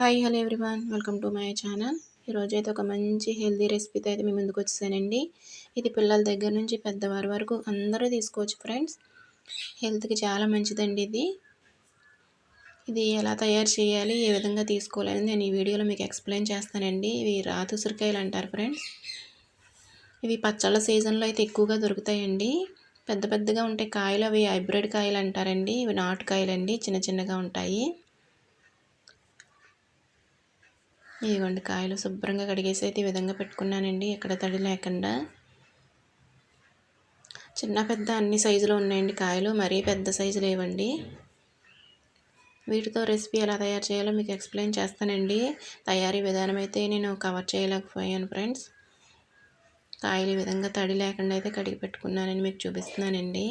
Hi hello everyone welcome to my channel ఈరోజు అయితే ఒక మంచి హెల్దీ రెసిపీతో అయితే మీ ముందుకు వచ్చేసానండి. ఇది పిల్లల దగ్గర నుంచి పెద్దవారి వరకు అందరూ తీసుకోవచ్చు ఫ్రెండ్స్ హెల్త్కి చాలా మంచిదండి ఇది. ఇది ఎలా తయారు చేయాలి ఏ విధంగా తీసుకోవాలని నేను ఈ వీడియోలో మీకు ఎక్స్ప్లెయిన్ చేస్తానండి. ఇవి రాతుసురికాయలు అంటారు ఫ్రెండ్స్ ఇవి పచ్చళ్ళ సీజన్లో అయితే ఎక్కువగా దొరుకుతాయండి. పెద్ద పెద్దగా ఉంటాయి కాయలు అవి హైబ్రిడ్ కాయలు అంటారండి. ఇవి నాటు కాయలండి. చిన్న చిన్నగా ఉంటాయి. ఇదిగోండి కాయలు శుభ్రంగా కడిగేసి అయితే ఈ విధంగా పెట్టుకున్నానండి. ఎక్కడ తడి లేకుండా. చిన్న పెద్ద అన్ని సైజులో ఉన్నాయండి కాయలు. మరీ పెద్ద సైజు లేవండి. వీటితో రెసిపీ ఎలా తయారు చేయాలో మీకు ఎక్స్ప్లెయిన్ చేస్తానండి. తయారీ విధానం అయితే నేను కవర్ చేయలేకపోయాను ఫ్రెండ్స్. కాయలు ఈ విధంగా తడి లేకుండా అయితే కడిగి పెట్టుకున్నానని మీకు చూపిస్తున్నానండి.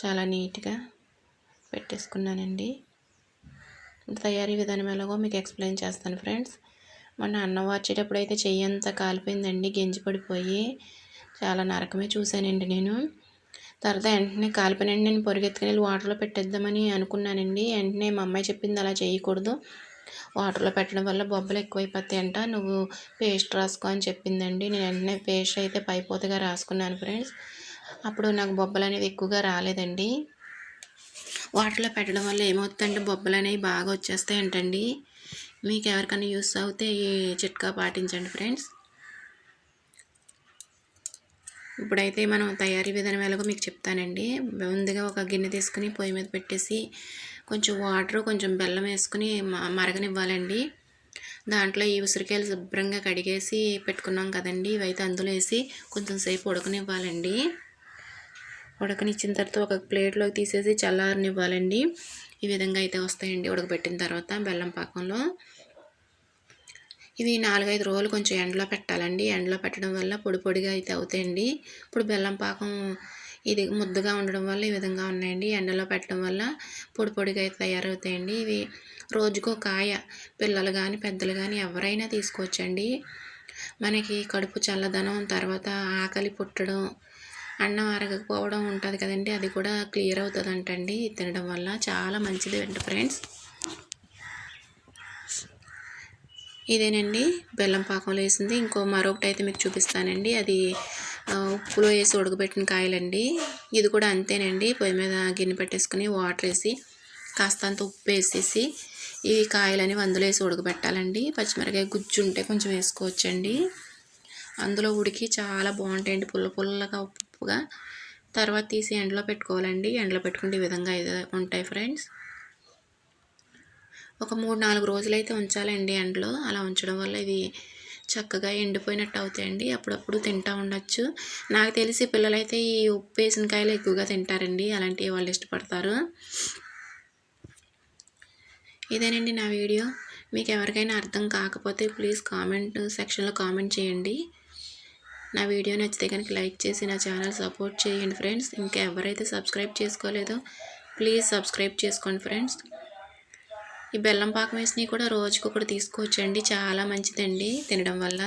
చాలా నీట్గా పెట్టేసుకున్నానండి. తయారీ విధానం ఎలాగో మీకు ఎక్స్ప్లెయిన్ చేస్తాను ఫ్రెండ్స్. మొన్న అన్నం వచ్చేటప్పుడు అయితే చెయ్యి అంతా కాలిపోయిందండి గెంజి పడిపోయి చాలా నరకమే చూశానండి నేను. తర్వాత వెంటనే కాలిపోయినండి నేను పొరిగెత్తుకుని వెళ్ళి వాటర్లో పెట్టేద్దామని అనుకున్నానండి. వెంటనే మా అమ్మాయి చెప్పింది అలా చేయకూడదు వాటర్లో పెట్టడం వల్ల బొబ్బలు ఎక్కువైపోతాయంట నువ్వు పేస్ట్ రాసుకో అని చెప్పిందండి. నేను వెంటనే పేస్ట్ అయితే పైపోతగా రాసుకున్నాను ఫ్రెండ్స్. అప్పుడు నాకు బొబ్బలు అనేవి ఎక్కువగా రాలేదండి. వాటర్లో పెట్టడం వల్ల ఏమవుతుందంటే బొబ్బలు అనేవి బాగా వచ్చేస్తాయంటండి. మీకు ఎవరికైనా యూస్ అవుతే ఈ చిట్కా పాటించండి ఫ్రెండ్స్. ఇప్పుడైతే మనం తయారీ విధానం ఎలాగో మీకు చెప్తానండి. ముందుగా ఒక గిన్నె తీసుకుని పొయ్యి మీద పెట్టేసి కొంచెం వాటర్ కొంచెం బెల్లం వేసుకుని మరగనివ్వాలండి. దాంట్లో ఈ ఉసిరికాయలు శుభ్రంగా కడిగేసి పెట్టుకున్నాం కదండి. ఇవైతే అందులో వేసి కొంచెం సేపు ఉడకనివ్వాలండి. ఉడకనిచ్చిన తర్వాత ఒక ప్లేట్లోకి తీసేసి చల్లారనివ్వాలండి. ఈ విధంగా అయితే వస్తాయండి ఉడకబెట్టిన తర్వాత బెల్లం పాకంలో. ఇవి నాలుగైదు రోజులు కొంచెం ఎండలో పెట్టాలండి. ఎండలో పెట్టడం వల్ల పొడి పొడిగా అయితే అవుతాయండి. ఇప్పుడు బెల్లం పాకం ఇది ముద్దగా ఉండడం వల్ల ఈ విధంగా ఉన్నాయండి. ఎండలో పెట్టడం వల్ల పొడి పొడిగా అయితే తయారవుతాయండి. ఇవి రోజుకో కాయ పిల్లలు కానీ పెద్దలు కానీ ఎవరైనా తీసుకోవచ్చండి. మనకి కడుపు చల్లదనం తర్వాత ఆకలి పుట్టడం అన్నం అరగకపోవడం ఉంటుంది కదండి అది కూడా క్లియర్ అవుతుంది అంటండి తినడం వల్ల చాలా మంచిది అండి ఫ్రెండ్స్. ఇదేనండి బెల్లం పాకంలో వేసింది. ఇంకో మరొకటి అయితే మీకు చూపిస్తానండి. అది ఉప్పులో వేసి ఉడకబెట్టిన కాయలండి. ఇది కూడా అంతేనండి. పొయ్యి మీద గిన్నె పెట్టేసుకుని వాటర్ వేసి కాస్తంత ఉప్పు వేసేసి ఈ కాయలని అందులో వేసి ఉడకబెట్టాలండి. పచ్చిమిరకాయ గుజ్జు ఉంటే కొంచెం వేసుకోవచ్చండి. అందులో ఉడికి చాలా బాగుంటాయండి. పుల్ల పుల్లగా ఉప్పు ఉప్పుగా తర్వాత తీసి ఎండలో పెట్టుకోవాలండి. ఎండలో పెట్టుకుంటే ఈ విధంగా ఉంటాయి ఫ్రెండ్స్. ఒక మూడు నాలుగు రోజులు అయితే ఉంచాలండి ఎండలో. అలా ఉంచడం వల్ల ఇది చక్కగా ఎండిపోయినట్టు అవుతాయండి. అప్పుడప్పుడు తింటూ ఉండొచ్చు. నాకు తెలిసి పిల్లలైతే ఈ ఉప్పు వేసిన కాయలు ఎక్కువగా తింటారండి. అలాంటివి వాళ్ళు ఇష్టపడతారు. ఇదేనండి నా వీడియో. మీకు ఎవరికైనా అర్థం కాకపోతే ప్లీజ్ కామెంట్ సెక్షన్లో కామెంట్ చేయండి. నా వీడియో నచ్చితే కనుక లైక్ చేసి నా ఛానల్ సపోర్ట్ చేయండి ఫ్రెండ్స్. ఇంకా ఎవరైతే సబ్స్క్రైబ్ చేసుకోలేదో ప్లీజ్ సబ్స్క్రైబ్ చేసుకోండి ఫ్రెండ్స్. ఈ బెల్లం పాకం వేసినవి కూడా రోజుకొకటి తీసుకోవచ్చండి చాలా మంచిదండి తినడం వల్ల.